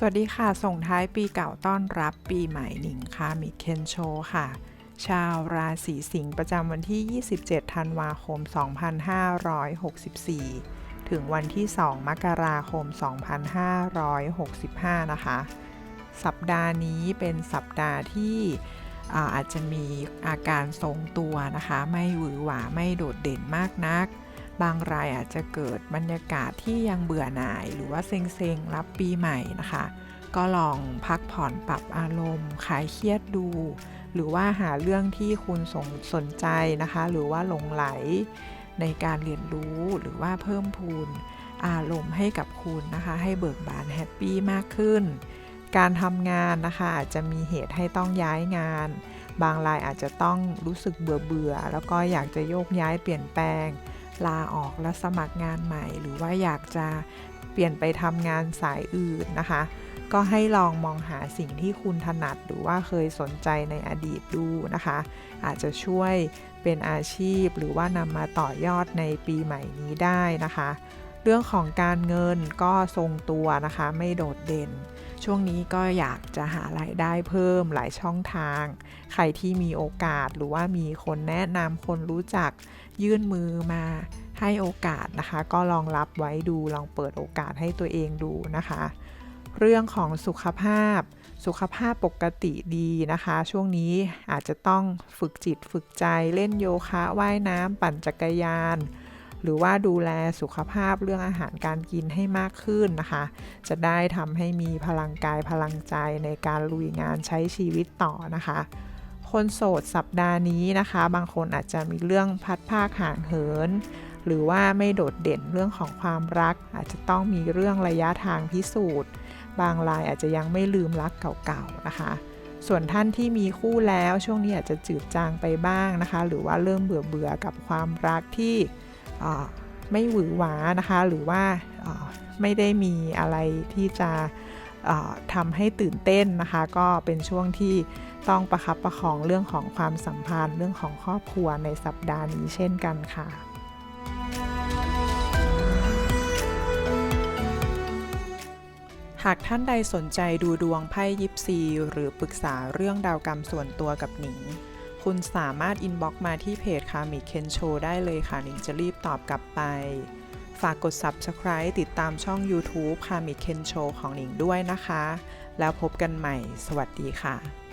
สวัสดีค่ะ ส่งท้ายปีเก่าต้อนรับปีใหม่หนิงค่ะมิเคนโชค่ะ ชาวราศีสิงห์ประจำวันที่ 27 ธันวาคม 2564 ถึงวันที่ 2 มกราคม 2565 นะคะ สัปดาห์นี้เป็นสัปดาห์ที่อาอาจจะมีอาการทรงตัวนะคะ ไม่หวือหวาไม่โดดเด่นมากนัก บางรายอาจจะเกิดบรรยากาศที่ยังเบื่อหน่าย หรือว่าเซ็งๆ รับปีใหม่นะคะ ก็ลองพักผ่อนปรับอารมณ์คลายเครียดดู หรือว่าหาเรื่องที่คุณสนสนใจนะคะ หรือว่าหลงไหลในการเรียนรู้หรือว่าเพิ่มพูนอารมณ์ให้กับคุณนะคะ ให้เบิกบานแฮปปี้มากขึ้น การทำงานนะคะอาจจะมีเหตุให้ต้องย้ายงาน บางรายอาจจะต้องรู้สึกเบื่อเบื่อแล้วก็อยากจะโยกย้ายเปลี่ยนแปลง ลาออกและสมัครงานใหม่ หรือว่าอยากจะเปลี่ยนไปทำงานสายอื่นนะคะ ก็ให้ลองมองหาสิ่งที่คุณถนัดหรือว่าเคยสนใจในอดีตดูนะคะ อาจจะช่วยเป็นอาชีพหรือว่านำมาต่อยอดในปีใหม่นี้ได้นะคะ เรื่องของการเงินก็ทรงตัวนะคะ ไม่โดดเด่น ช่วงนี้ก็อยากจะหารายได้เพิ่มหลายช่องทาง ใครที่มีโอกาสหรือว่ามีคนแนะนำคนรู้จักยื่นมือมาให้โอกาสนะคะ ก็ลองรับไว้ดูลองเปิดโอกาสให้ตัวเองดูนะคะ เรื่องของสุขภาพ สุขภาพปกติดีนะคะ ช่วงนี้อาจจะต้องฝึกจิตฝึกใจเล่นโยคะว่ายน้ำปั่นจักรยาน หรือว่าดูแลสุขภาพเรื่องอาหารการกินให้มากขึ้นนะคะ จะได้ทำให้มีพลังกายพลังใจในการลุยงานใช้ชีวิตต่อนะคะ คนโสดสัปดาห์นี้นะคะ บางคนอาจจะมีเรื่องพัดภาคห่างเหิน หรือว่าไม่โดดเด่นเรื่องของความรัก อาจจะต้องมีเรื่องระยะทางพิสูจน์ บางรายอาจจะยังไม่ลืมรักเก่าๆนะคะส่วนท่านที่มีคู่แล้วช่วงนี้อาจจะจืดจางไปบ้างนะคะ หรือว่าเริ่มเบื่อเบื่อกับความรักที่ ไม่หวือหวานะคะ หรือว่าไม่ได้มีอะไรที่จะอ่าทำให้ตื่นเต้นนะคะ ก็เป็นช่วงที่ต้องประคับประคองเรื่องของความสัมพันธ์ เรื่องของครอบครัวในสัปดาห์นี้เช่นกันค่ะหากท่านใดสนใจดูดวงไพ่ยิปซี หรือปรึกษาเรื่องดาวกรรมส่วนตัวกับหนิง คุณสามารถอินบ็อกมาที่เพจคามิเคนโชได้เลยค่ะนิงจะรีบตอบกลับไป ฝากกด Subscribe ติดตามช่อง YouTube คามิเคนโชของหนิงด้วยนะคะ แล้วพบกันใหม่ สวัสดีค่ะ